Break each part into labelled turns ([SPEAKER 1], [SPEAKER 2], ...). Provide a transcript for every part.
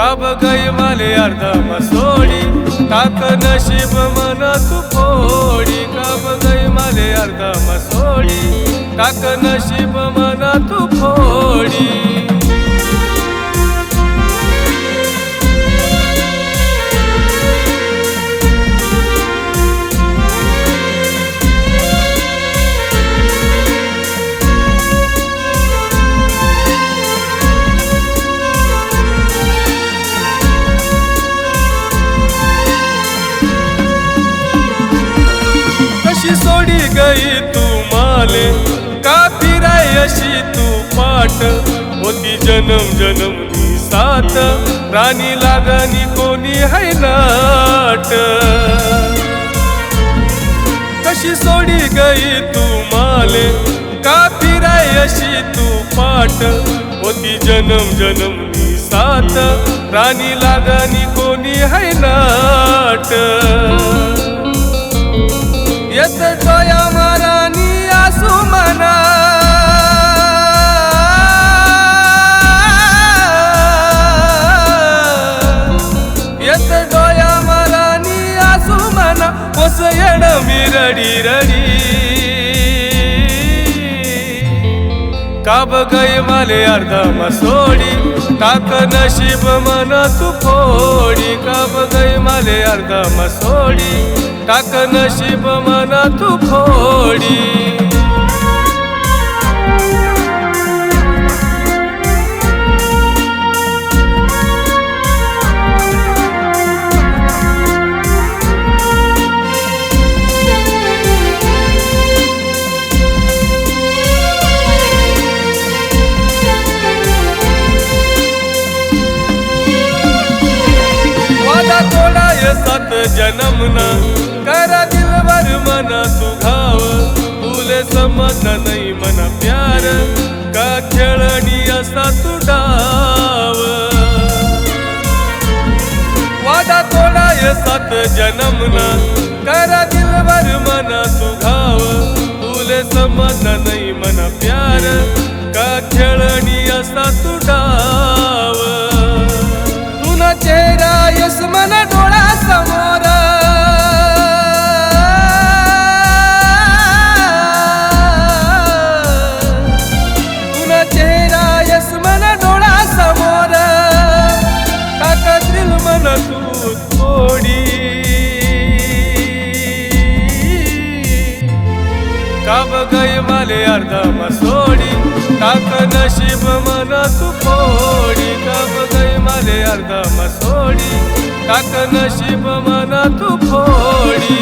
[SPEAKER 1] गई माले अर्धम सोडी. टाक नशीब मन तू फोडी. काब गई माले अर्धम सोडी. टाक नशीब मन तू फोडी. अशी तू पाट होती जन्म जन्मनी साथ. राणी लागणी कोणी है नाट कशी सोडी गई तू माले? का फिराय अशी तू पाट होती जन्म जन्मनी साथ. राणी लागणी कोणी है नाट येत डोया रडी रडी काब गई माले अर्धा मसोडी टाक नशीब मन तू फोडी काब गई माले अर्धा मसोडी टाक नशीब मन तू फोडी तोडाय सात जन्मना. करा दिलवर मन तू तुले समज नाही मन प्यार. का खेळणी असा तुडाव वादा तोडाय सात जन्मना. करा दिलवर मन तू तुले समज नाही मन प्यार. का खेळणी असा तुडाव मन डोळा समोर. तुला चेहरा यस मन डोळा समोर. काकातील मन तू थोडी काब गई माले अर्ध मसोडी काक नशीब मन तू फोडी. काब गई माले अर्ध मसोडी टाक नशीब मन तू फोडी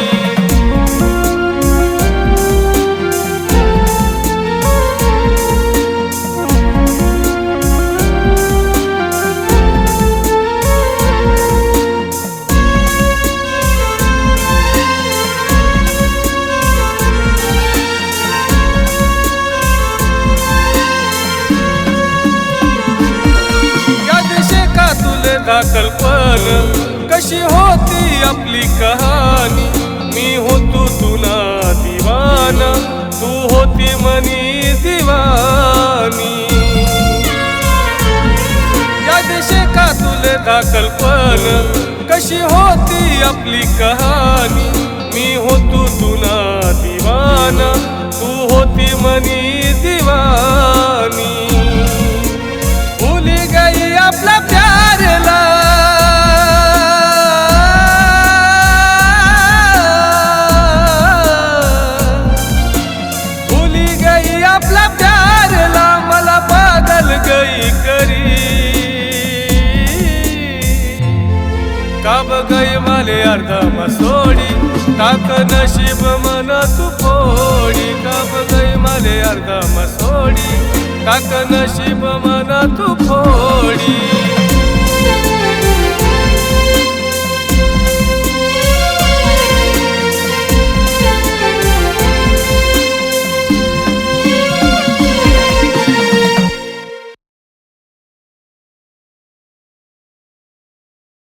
[SPEAKER 1] या दिशे का तुले दाखल पण कशी होती आपली कहाणी? मी होतो तुना दिवाना तू होती मनी दिवानी. या दिशे का तुले दाखल पण? कशी होती आपली कहाणी? मी होतो तुना दिवाना तू होती मनी दिवानी काब गई माले अर्धा मसोडी टाक नशीब मन तू फोडी. काब गई माले अर्धा मसोडी टाक नशीब मन तू फोडी.